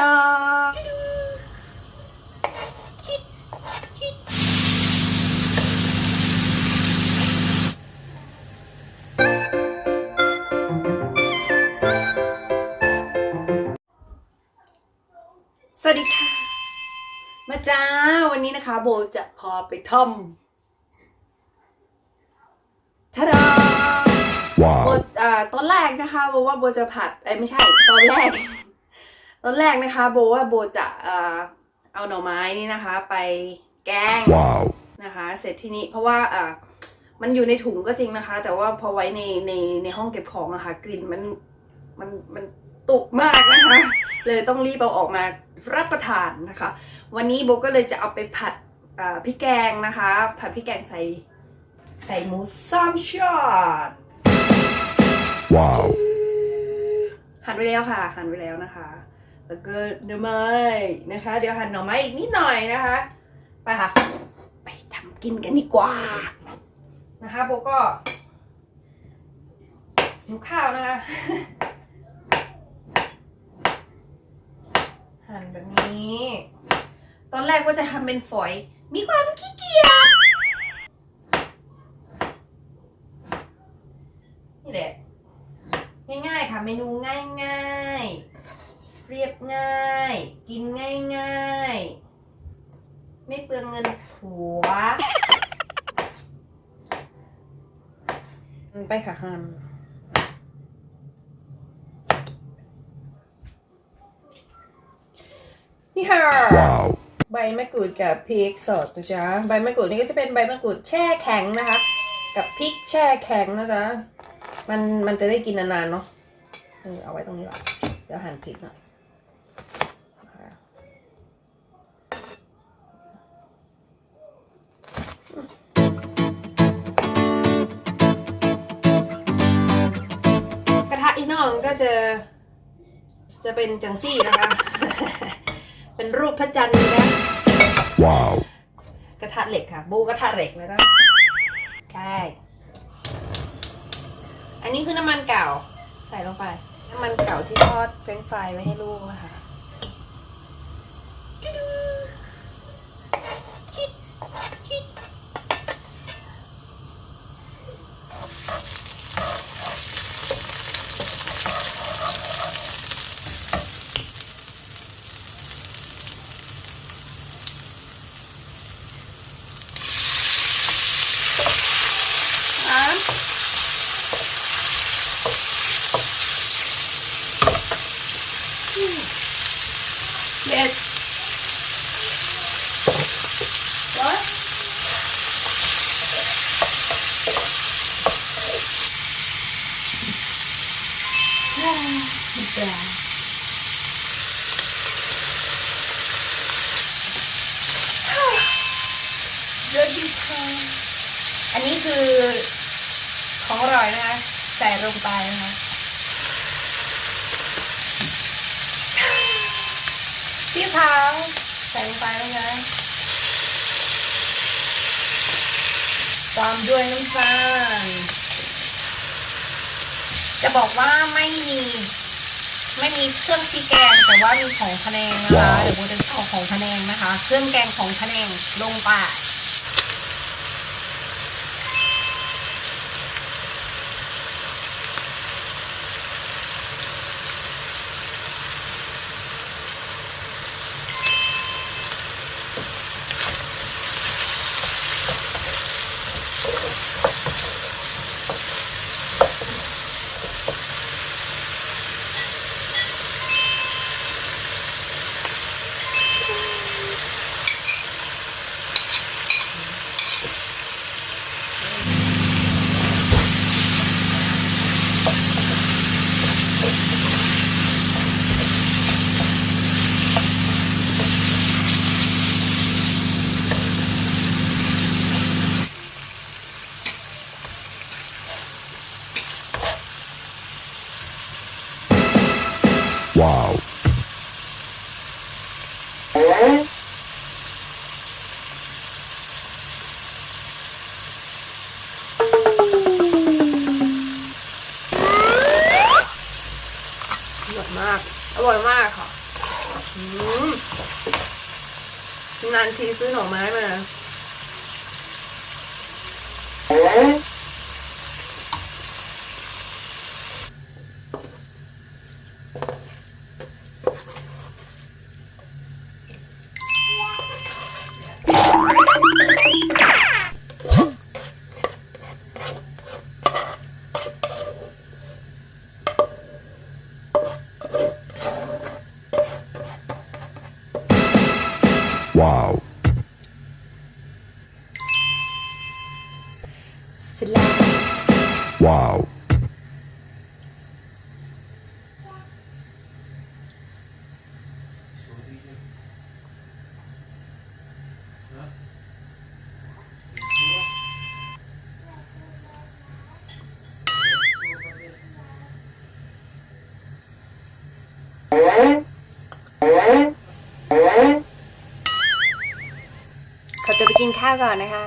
ดาสวัสดีค่ะ มาจ้า วันนี้นะคะโบจะพาไปทำทาดาโบ Wow. อ่าตอนแรกนะคะโบว่าโบจะผัด เอ้ยไม่ใช่ ตอนแรก ตอนแรกนะคะ โบว่าโบจะเอ่อเอาหน่อไม้นี่นะคะ ไปแกง Wow. นะคะ เสร็จที่นี้เพราะว่าเอ่อมันอยู่ในถุงก็จริงนะคะ แต่ว่าพอไว้ในในในห้องเก็บของอะค่ะกลิ่นมันมันมันตุกมากนะคะ เลยต้องรีบเอาออกมารับประทานนะคะ วันนี้โบก็เลยจะเอาไปผัดเอ่อพริกแกงนะคะ ผัดพริกแกงใส่ใส่หมูสามช็อต Wow. หั่นไว้แล้วค่ะ หั่นไว้แล้วนะคะ แล้วก็หน่อไม้นะคะ เดี๋ยวหั่นหน่อไม้อีกนิดหน่อยนะคะ ไปค่ะ ไปทำกินกันดีกว่า นะคะโบก็หิวข้าวนะคะ หั่นแบบนี้ ตอนแรกว่าจะทำเป็นฝอย มีความขี้เกียจนี่แหละ ง่ายๆค่ะ เมนูง่ายๆ เรียบง่าย กินง่ายๆไม่เปลืองเงินผัวอืมไปค่ะฮันนี่ค่ะ Wow. ใบมะกรูดกับพริกสดนะจ๊ะ ใบมะกรูดนี่ก็จะเป็นใบมะกรูดแช่แข็งนะคะ กับพริกแช่แข็งนะจ๊ะ มันมันจะได้กินนานๆเนาะ เออเอาไว้ตรงนี้ก่อนเดี๋ยวหั่นพริกหน่อย ก็จะ จะเป็นจังซี่นะคะ เป็นรูปพระจันทร์นะ Wow. กระทะเหล็กค่ะ บูกระทะเหล็กนะจ๊ะใช่อันนี้คือน้ำมันเก่า ใส่ลงไป น้ำมันเก่าที่ทอดเฟรนช์ฟรายไว้ให้ลูกนะคะจุ๊ดูจิ๊ดจิ๊ดน้ำเด็ด What? Ah, เยอะดีค่ะอันนี้คือของอร่อยนะคะ ใส่ลงไปนะคะซีอิ๊วขาวใส่ลงไปแล้วนะ ตามด้วยน้ำตาลจะบอกว่าไม่มี ไม่มีเครื่องพริกแกงแต่ว่ามีของคะแนงนะคะเดี๋ยวโบจะเอาของคะแนงนะคะ เครื่องแกงของคะแนงลงไป ว้าว มาก อร่อยมากค่ะนานทีซื้อหน่อไม้มา ขอตัวไปกินข้าวก่อนนะคะ